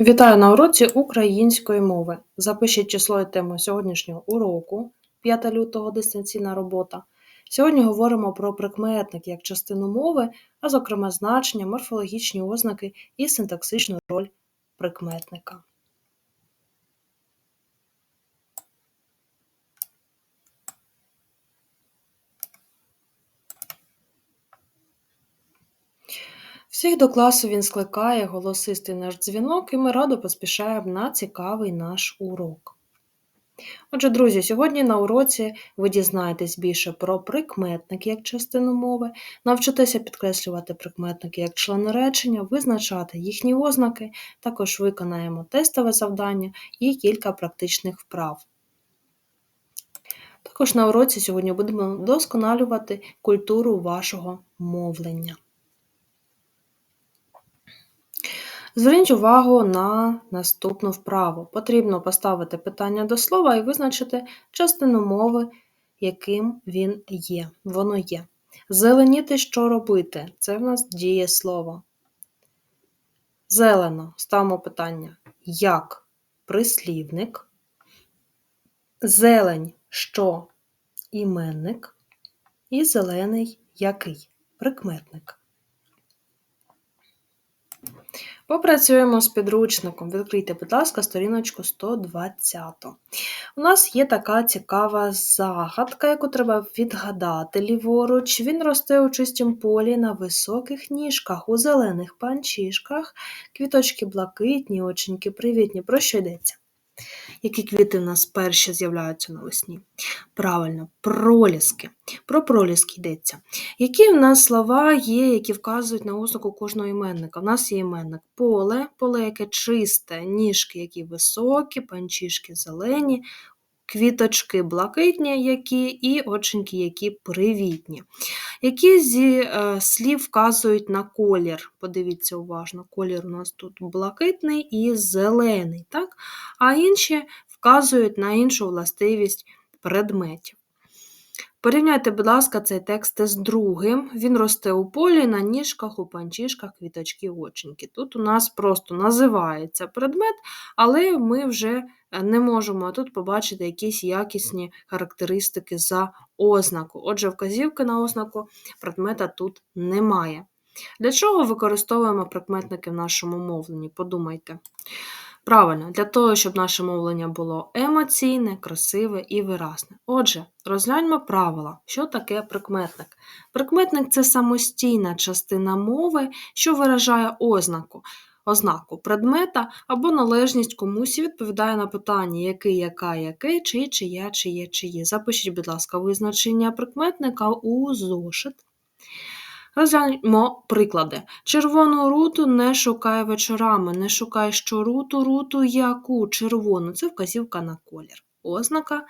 Вітаю на уроці української мови. Запишіть число і тему сьогоднішнього уроку, 5 лютого дистанційна робота. Сьогодні говоримо про прикметник як частину мови, а зокрема значення, морфологічні ознаки і синтаксичну роль прикметника. Всіх до класу він скликає голосистий наш дзвінок, і ми радо поспішаємо на цікавий наш урок. Отже, друзі, сьогодні на уроці ви дізнаєтесь більше про прикметники як частину мови, навчитеся підкреслювати прикметники як члени речення, визначати їхні ознаки, також виконаємо тестове завдання і кілька практичних вправ. Також на уроці сьогодні будемо вдосконалювати культуру вашого мовлення. Зверніть увагу на наступну вправу. Потрібно поставити питання до слова і визначити частину мови, яким він є. Воно є. Зеленіти, що робити? Це в нас дієслово. Зелено ставимо питання як прислівник. Зелень що іменник. І зелений який прикметник. Попрацюємо з підручником. Відкрийте, будь ласка, сторіночку 120. У нас є така цікава загадка, яку треба відгадати ліворуч. Він росте у чистім полі на високих ніжках, у зелених панчішках, квіточки блакитні, оченьки привітні. Про що йдеться? Які квіти в нас перші з'являються навесні? Правильно, проліски. Про проліски йдеться. Які в нас слова є, які вказують на ознаку кожного іменника? У нас є іменник поле, поле, яке чисте, ніжки, які високі, панчішки зелені, квіточки блакитні, які і оченьки, які привітні. Які зі е, слів вказують на колір? Подивіться уважно, колір у нас тут блакитний і зелений, так? а інші вказують на іншу властивість предметів. Порівняйте, будь ласка, цей текст з другим. Він росте у полі, на ніжках, у панчішках, квіточки, оченьки. Тут у нас просто називається предмет, але ми вже е, не можемо тут побачити якісь якісні характеристики за ознаку. Отже, вказівки на ознаку предмета тут немає. Для чого використовуємо прикметники в нашому мовленні? Подумайте. Правильно, для того, щоб наше мовлення було емоційне, красиве і виразне. Отже, розгляньмо правила, що таке прикметник. Прикметник це самостійна частина мови, що виражає ознаку. Ознаку предмета або належність комусь і відповідає на питання, який, яка, який, чий, чия, чиє, чиє. Запишіть, будь ласка, визначення прикметника у зошит. Розгляньмо приклади. Червону руту не шукай вечорами, не шукай що руту, яку червону. Це вказівка на колір. Ознака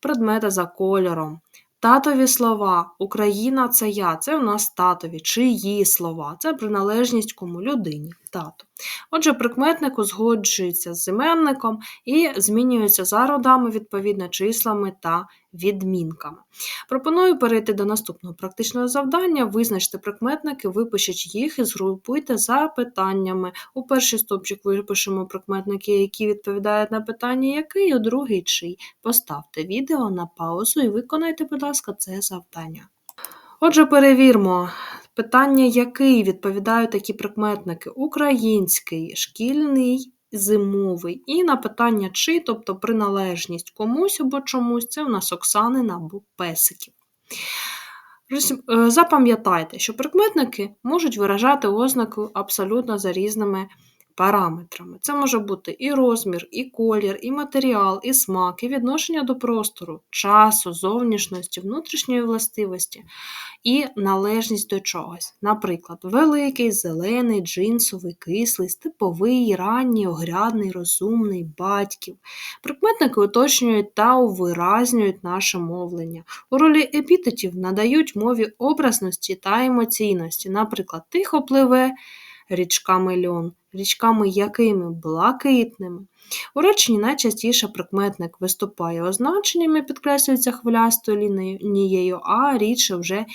предмета за кольором. Татові слова. Україна це я. Це у нас татові, чиї слова. Це приналежність кому людині. Тато. Отже, прикметник узгоджується з іменником і змінюється за родами, відповідно, числами та відмінками. Пропоную перейти до наступного практичного завдання, визначте прикметники, випишіть їх і згрупуйте за питаннями. У перший стопчик випишемо прикметники, які відповідають на питання який, у другий чий. Поставте відео на паузу і виконайте, будь ласка, це завдання. Отже, перевірмо. Питання, який відповідають такі прикметники: український, шкільний, зимовий. І на питання чи, тобто приналежність комусь або чомусь, це у нас Оксанина або песиків. Е, запам'ятайте, що прикметники можуть виражати ознаку абсолютно за різними параметрами. Це може бути і розмір, і колір, і матеріал, і смак, і відношення до простору, часу, зовнішності, внутрішньої властивості і належність до чогось. Наприклад, великий, зелений, джинсовий, кислий, степовий, ранній, огрядний, розумний, батьків. Прикметники уточнюють та увиразнюють наше мовлення. У ролі епітетів надають мові образності та емоційності, наприклад, тихо пливе річками льон, річками якими блакитними. У реченні найчастіше прикметник виступає означеннями, підкреслюється хвилястою лінією, а рідше вже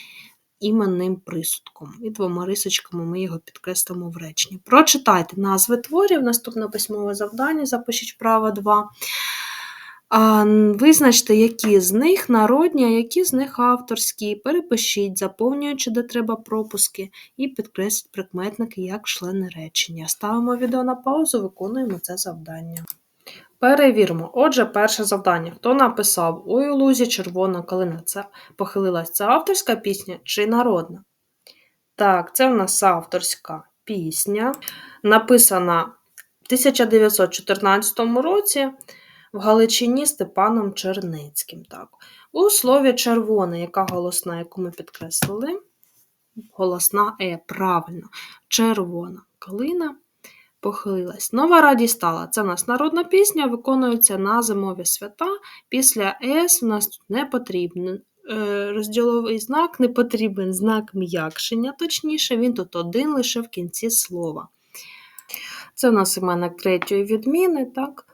іменним присудком. І двома рисочками ми його підкреслимо в реченні. Прочитайте назви творів, наступне письмове завдання, запишіть вправо 2. А, Визначте, які з них народні, а які з них авторські. Перепишіть, заповнюючи, де треба пропуски, і підкресліть прикметники як члени речення. Ставимо відео на паузу, виконуємо це завдання. Перевіримо. Отже, перше завдання. Хто написав Ой лузі червона калина? Це похилилась. Це авторська пісня чи народна? Так, це в нас авторська пісня. Написана в 1914 році в Галичині Степаном Черницьким. Так. У слові червона, яка голосна, яку ми підкреслили? Голосна Е, правильно. Червона калина похилилась. Нова радість стала. Це в нас народна пісня, виконується на зимові свята. Після С у нас тут не потрібен е, розділовий знак, не потрібен знак м'якшення, точніше, він тут один лише в кінці слова. Це у нас іменник третьої відміни. так?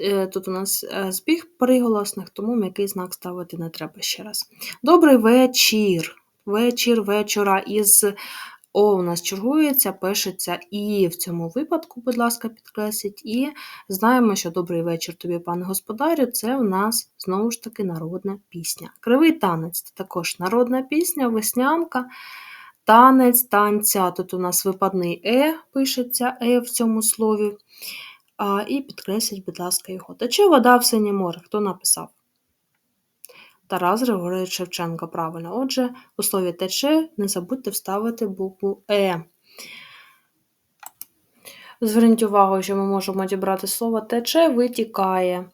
Е, тут у нас е, збіг приголосних, тому м'який знак ставити не треба ще раз. Добрий вечір. Вечір, вечора із О у нас чергується, пишеться і в цьому випадку, будь ласка, підкресліть. І знаємо, що добрий вечір тобі, пане господарю, це у нас знову ж таки народна пісня. Кривий танець це також народна пісня, веснянка. Танець, танця. Тут у нас випадний Е, пишеться Е в цьому слові. І підкресліть, будь ласка, його. Тече вода в синє море. Хто написав? Тарас Григорович Шевченко, правильно. Отже, у слові тече не забудьте вставити букву Е. Зверніть увагу, що ми можемо дібрати слово тече, витікає.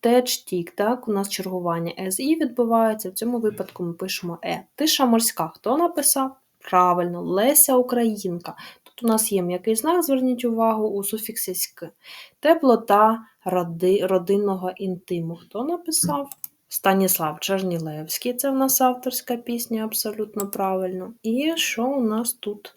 Теч тік, так, у нас чергування СІ відбувається. В цьому випадку ми пишемо Е. Тиша морська. Хто написав? Правильно, Леся Українка. Тут у нас є м'який знак, зверніть увагу, у суфіксі «ськ». Теплота роди, родинного інтиму. Хто написав? Станіслав Чернілевський, це в нас авторська пісня, абсолютно правильно. І що у нас тут?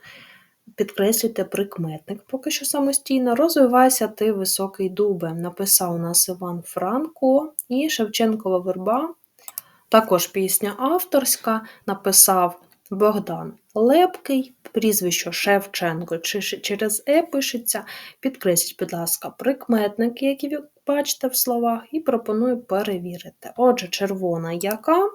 Підкреслюйте прикметник, поки що самостійно. Розвивайся ти високий дубе. Написав у нас Іван Франко і Шевченкова верба. Також пісня авторська, написав Богдан Лепкий, прізвище Шевченко. Через Е пишеться. Підкресліть, будь ласка, прикметники, які ви бачите в словах, і пропоную перевірити. Отже, червона яка,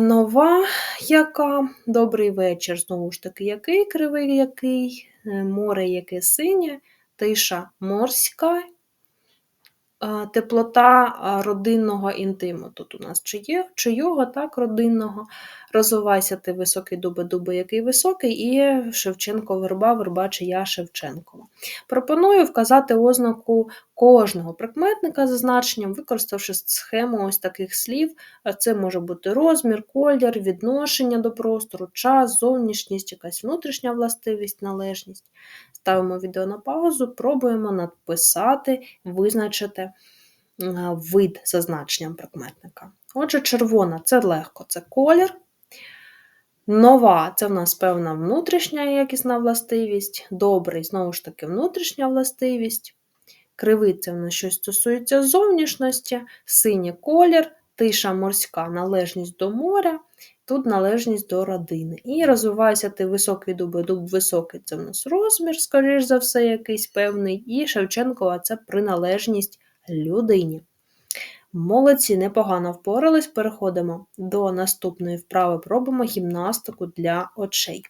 нова яка, добрий вечір, знову ж таки, який кривий який, е, море яке синє, тиша морська теплота родинного інтиму. Тут у нас чи є, чийого, так, родинного. Розвивайся ти високий дуби, дуби, який високий, і Шевченко верба, верба чи я Шевченкова. Пропоную вказати ознаку кожного прикметника за значенням, використавши схему ось таких слів. Це може бути розмір, колір, відношення до простору, час, зовнішність, якась внутрішня властивість, належність. Ставимо відео на паузу, пробуємо надписати, визначити вид за значенням прикметника. Отже, червона це легко, це колір. Нова це в нас певна внутрішня якісна властивість. Добрий, знову ж таки, внутрішня властивість. Кривий це в нас щось стосується зовнішності, синій колір, тиша морська належність до моря, тут належність до родини. І розвивається ти високий дуб, дуб високий це в нас розмір, скоріш за все, якийсь певний, і Шевченкова це приналежність людині. Молодці, непогано впорались. Переходимо до наступної вправи, пробуємо гімнастику для очей.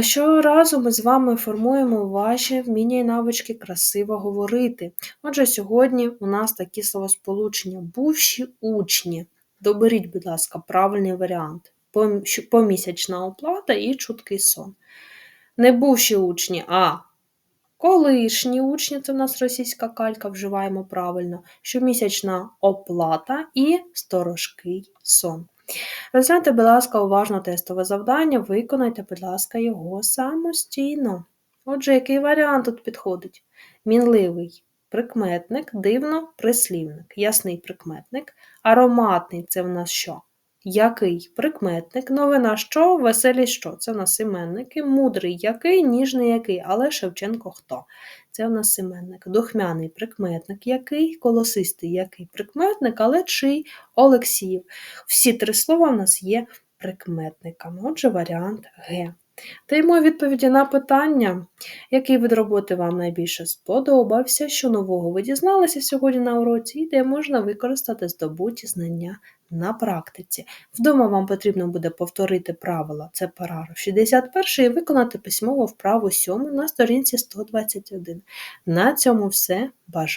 Щоразу ми з вами формуємо ваші вміння і навички красиво говорити. Отже, сьогодні у нас такі словосполучення бувші учні. Доберіть, будь ласка, правильний варіант. Помісячна оплата і чуткий сон. Не бувші учні, а колишні учні це в нас російська калька, вживаємо правильно, щомісячна оплата і сторожкий сон. Розгляньте, будь ласка, уважно тестове завдання, виконайте, будь ласка, його самостійно. Отже, який варіант тут підходить? Мінливий прикметник, дивно прислівник, ясний прикметник, ароматний це в нас що? Який прикметник, новина що, веселі що? Це у нас іменники, мудрий який, ніжний який, але Шевченко хто? Це в нас іменник. Духмяний прикметник який, колосистий який прикметник, але чий Олексіїв. Всі три слова в нас є прикметниками. Отже, варіант Г. Даємо відповіді на питання, який вид роботи вам найбільше сподобався, що нового ви дізналися сьогодні на уроці, і де можна використати здобуті знання на практиці. Вдома вам потрібно буде повторити правила, це параграф 61 і виконати письмово вправу 7 на сторінці 121. На цьому все. Бажаю.